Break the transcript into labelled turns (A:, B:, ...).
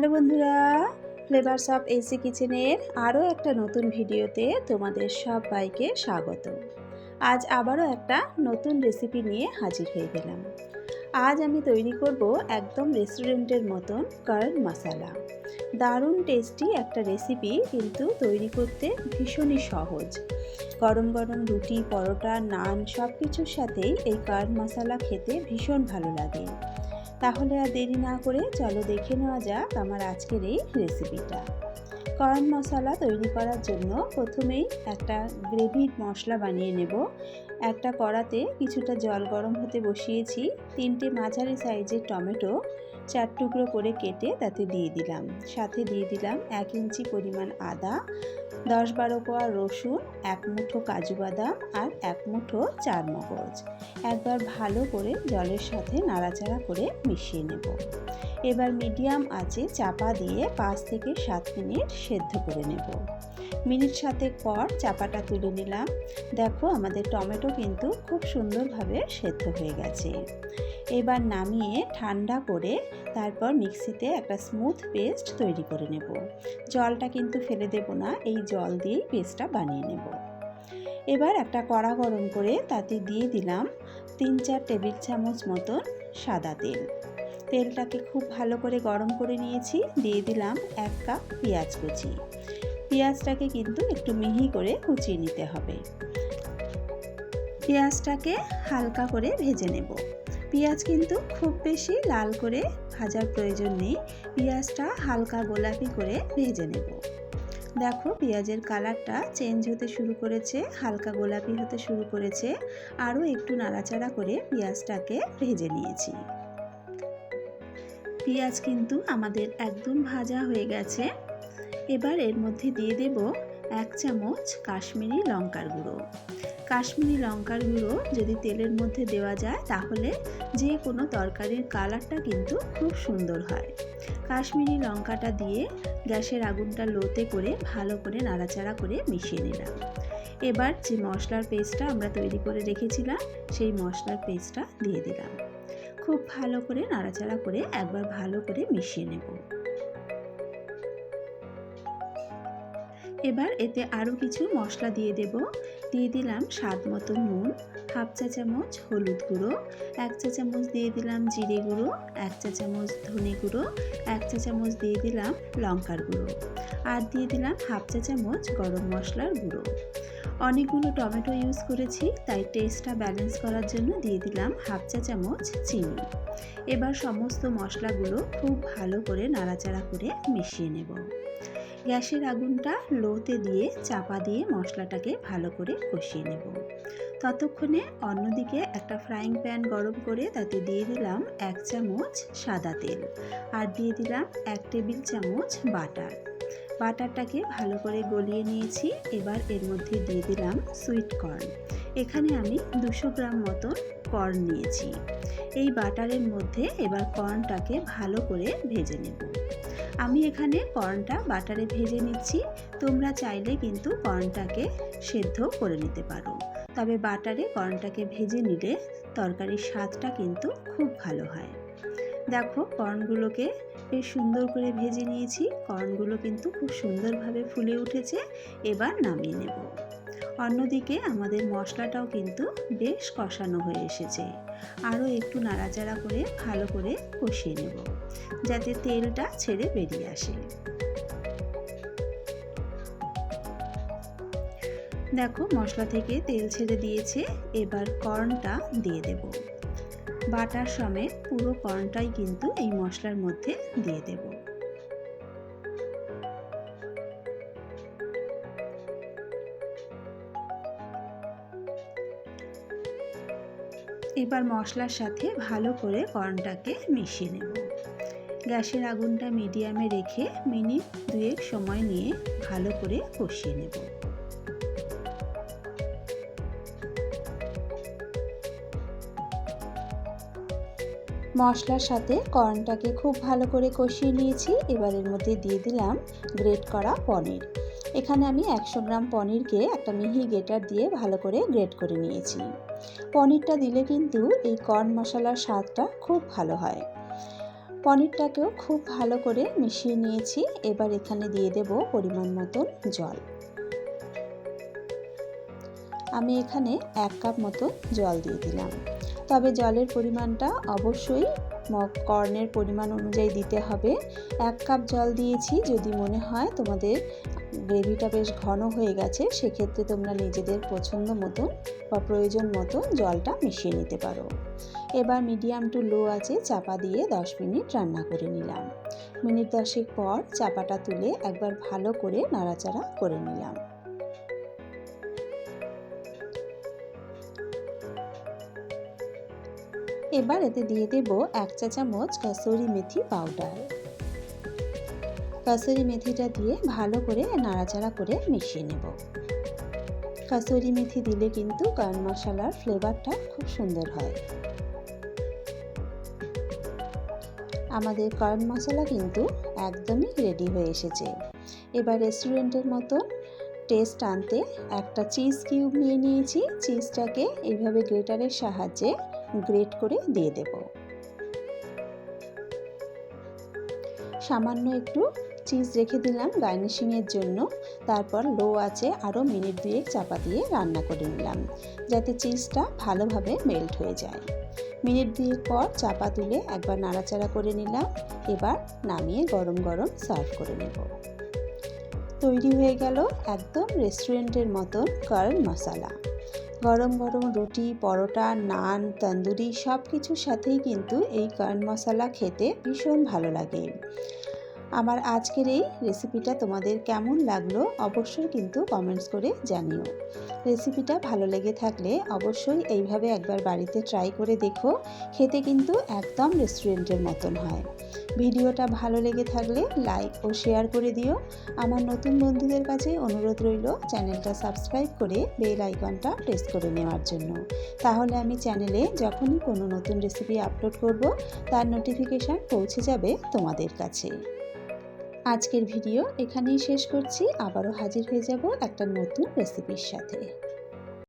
A: Hello বন্ধুরা flavours of AC কিচেনের আরও একটা নতুন ভিডিওতে তোমাদের সবাইকে স্বাগত। আজ আবারও একটা নতুন রেসিপি নিয়ে হাজির হয়ে গেলাম। আজ আমি তৈরি করব একদম রেস্টুরেন্টের মতন কার্ন মশালা দারুণ টেস্টি একটা রেসিপি কিন্তু তৈরি করতে ভীষণই সহজ। গরম গরম রুটি, পরোটা, নান সব কিছুর সাথেই এই কার্ন মশালা খেতে ভীষণ ভালো লাগে। তাহলে আর দেরি না করে চলো দেখে নেওয়া যাক আমার আজকের এই রেসিপিটা কর্ন মশলা তৈরি করার জন্য প্রথমেই একটা গ্রেভির মশলা বানিয়ে নেব। একটা কড়াতে কিছুটা জল গরম হতে বসিয়েছি। তিনটে মাঝারি সাইজের টমেটো চার টুকরো করে কেটে তাতে দিয়ে দিলাম। সাথে দিয়ে দিলাম এক ইঞ্চি পরিমাণ আদা দশ বারো কোয়া রসুন, এক মুঠো কাজু বাদাম আর এক মুঠো চার মগজ একবার ভালো করে জলের সাথে নাড়াচাড়া করে মিশিয়ে নেব। এবার মিডিয়াম আঁচে চাপা দিয়ে পাঁচ থেকে সাত মিনিট সেদ্ধ করে নেব। মিনিট সাতেক পর চাপাটা তুলে নিলাম। দেখো আমাদের টমেটো কিন্তু খুব সুন্দরভাবে সেদ্ধ হয়ে গেছে। এবার নামিয়ে ঠান্ডা করে তারপর মিক্সিতে একটা স্মুথ পেস্ট তৈরি করে নেব। জলটা কিন্তু ফেলে দেব না, এই জল দিয়েই পেস্টটা বানিয়ে নেব। এবার একটা কড়া গরম করে তাতে দিয়ে দিলাম তিন চার টেবিল চামচ মতন সাদা তেল। তেলটাকে খুব ভালো করে গরম করে নিয়েছি, দিয়ে দিলাম এক কাপ পেঁয়াজ কুচি। পেঁয়াজটাকে কিন্তু একটু মিহি করে কুচিয়ে নিতে হবে। পেঁয়াজটাকে হালকা করে ভেজে নেব। পেঁয়াজ কিন্তু খুব বেশি লাল করে ভাজার প্রয়োজন নেই। পেঁয়াজটা হালকা গোলাপি করে ভেজে নেব। দেখো পেঁয়াজের কালারটা চেঞ্জ হতে শুরু করেছে, হালকা গোলাপি হতে শুরু করেছে। আরও একটু নাড়াচাড়া করে পেঁয়াজটাকে ভেজে নিয়েছি। পেঁয়াজ কিন্তু আমাদের একদম ভাজা হয়ে গেছে। এবার এর মধ্যে দিয়ে দেব এক চামচ কাশ্মীরি লঙ্কার গুঁড়ো। কাশ্মীরি লঙ্কার গুঁড়ো যদি তেলের মধ্যে দেওয়া যায় তাহলে যে কোনো তরকারির কালারটা কিন্তু খুব সুন্দর হয়। কাশ্মীরি লঙ্কাটা দিয়ে গ্যাসের আগুনটা লোতে করে ভালো করে নাড়াচাড়া করে মিশিয়ে নিলাম। এবার যে মশলার পেস্টটা আমরা তৈরি করে রেখেছিলাম, সেই মশলার পেস্টটা দিয়ে দিলাম। খুব ভালো করে নাড়াচাড়া করে একবার ভালো করে মিশিয়ে নেব। এবার এতে আরও কিছু মশলা দিয়ে দেব। দিয়ে দিলাম স্বাদ মতো নুন, হাফ চা চামচ হলুদ গুঁড়ো, এক চা চামচ দিয়ে দিলাম জিরে গুঁড়ো, এক চা চামচ ধনে গুঁড়ো, এক চা চামচ দিয়ে দিলাম লঙ্কার গুঁড়ো আর দিয়ে দিলাম হাফ চা চামচ গরম মশলার গুঁড়ো। অনেকগুলো টমেটো ইউজ করেছি, তাই টেস্টটা ব্যালেন্স করার জন্য দিয়ে দিলাম হাফ চা চামচ চিনি। এবার সমস্ত মশলাগুলো খুব ভালো করে নাড়াচাড়া করে মিশিয়ে নেব। গ্যাসের আগুনটা লোতে দিয়ে, চাপা দিয়ে মশলাটাকে ভালো করে কষিয়ে নেব। ততক্ষণে অন্যদিকে একটা ফ্রাইং প্যান গরম করে তাতে দিয়ে দিলাম এক চামচ সাদা তেল আর দিয়ে দিলাম এক টেবিল চামচ বাটার। বাটারটাকে ভালো করে গলিয়ে নিয়েছি, এবার এর মধ্যে দিয়ে দিলাম সুইট কর্ন এখানে আমি দুশো গ্রাম মতন কর্ন নিয়েছি। এই বাটারের মধ্যে এবার কর্নটাকে ভালো করে ভেজে নেব। আমি এখানে কর্নটা বাটারে ভেজে নিচ্ছি। তোমরা চাইলে কিন্তু কর্নটাকে সেদ্ধ করে নিতে পারো। তবে বাটারে কর্নটাকে ভেজে নিলে তরকারির স্বাদটা কিন্তু খুব ভালো হয়। দেখো, কর্নগুলোকে বেশ সুন্দর করে ভেজে নিয়েছি। কর্নগুলো কিন্তু খুব সুন্দরভাবে ফুলে উঠেছে। এবার নামিয়ে নেব। অন্যদিকে আমাদের মশলাটাও কিন্তু বেশ কষানো হয়ে এসেছে। আরও একটু নাড়াচাড়া করে ভালো করে কষিয়ে নেব, যাতে তেলটা ছেড়ে বেরিয়ে আসে। দেখো মশলা থেকে তেল ছেড়ে দিয়েছে, এবার কর্নটা দিয়ে দেব। বাটার সমেত পুরো কর্নটাই কিন্তু এই মশলার মধ্যে দিয়ে দেবো। এবার মশলার সাথে ভালো করে কর্নটাকে মিশিয়ে নেব। গ্যাসের আগুনটা মিডিয়ামে রেখে মিনিট দুয়েক সময় নিয়ে ভালো করে কষিয়ে নেব। মশলার সাথে কর্নটাকে খুব ভালো করে কষিয়ে নিয়েছি। এবার এর মধ্যে দিয়ে দিলাম গ্রেট করা পনির। এখানে আমি একশো গ্রাম পনিরকে একটা মিহি গেটার দিয়ে ভালো করে গ্রেট করে নিয়েছি। পনিরটা দিলে কিন্তু এই কর্ন মশলার স্বাদটা খুব ভালো হয়। পনিরটাকেও খুব ভালো করে মিশিয়ে নিয়েছি, এবার এখানে দিয়ে দেব পরিমাণ মতন জল। আমি এখানে এক কাপ মতো জল দিয়ে দিলাম। তবে জলের পরিমাণটা অবশ্যই কর্নের পরিমাণ অনুযায়ী দিতে হবে। এক কাপ জল দিয়েছি, যদি মনে হয় তোমাদের গ্রেভিটা বেশ ঘন হয়ে গেছে, সেক্ষেত্রে তোমরা নিজেদের পছন্দ মতো বা প্রয়োজন মতো জলটা মিশিয়ে নিতে পারো। এবার মিডিয়াম টু লো আছে চাপা দিয়ে 10 মিনিট রান্না করে নিলাম। মিনিট দশেক পর চাপাটা তুলে একবার ভালো করে নাড়াচাড়া করে নিলাম। এবার এতে দিয়ে দেব এক চা চামচ কাসুরি মেথি পাউডার। কাসুরি মেথিটা দিয়ে ভালো করে নাড়াচাড়া করে মিশিয়ে নেব। কাসুরি মেথি দিলে কিন্তু গান মশলার ফ্লেভারটা খুব সুন্দর হয়। আমাদের কর্ন মশলা কিন্তু একদমই রেডি হয়ে এসেছে। এবার রেস্টুরেন্টের মতো টেস্ট আনতে একটা চিজ কিউব নিয়ে নিয়েছি। চিজটাকে এইভাবে গ্রেটারের সাহায্যে গ্রেট করে দিয়ে দেব। সামান্য একটু চিজ রেখে দিলাম গার্নিশিংয়ের জন্য। তারপর লো আছে আরও মিনিট দুয়েক চাপা দিয়ে রান্না করে নিলাম, যাতে চিজটা ভালোভাবে মেল্ট হয়ে যায়। মিনিট দুয়েক পর চাপা তুলে একবার নাড়াচাড়া করে নিলাম, এবার নামিয়ে গরম গরম সার্ভ করে নেব। তৈরি হয়ে গেল একদম রেস্টুরেন্টের মতন কার্ন মশালা। গরম গরম রুটি, পরোটা, নান, তন্দুরি সব কিছুর সাথেই কিন্তু এই কার্ন মশলা খেতে ভীষণ ভালো লাগে। আমার আজকের এই রেসিপিটা তোমাদের কেমন লাগল অবশ্যই কিন্তু কমেন্টস করে জানিও। রেসিপিটা ভালো লেগে থাকলে অবশ্যই এইভাবে একবার বাড়িতে ট্রাই করে দেখো, খেতে কিন্তু একদম রেস্টুরেন্টের মতন হয়। ভিডিওটা ভালো লেগে থাকলে লাইক ও শেয়ার করে দিও। আমার নতুন বন্ধুদের কাছে অনুরোধ রইল চ্যানেলটা সাবস্ক্রাইব করে বেল আইকনটা প্রেস করে নেওয়ার জন্য। তাহলে আমি চ্যানেলে যখনই কোনো নতুন রেসিপি আপলোড করব, তার নোটিফিকেশান পৌঁছে যাবে তোমাদের কাছে। আজকের ভিডিও এখানেই শেষ করছি। আবারও হাজির হয়ে যাব একটা নতুন রেসিপির সাথে।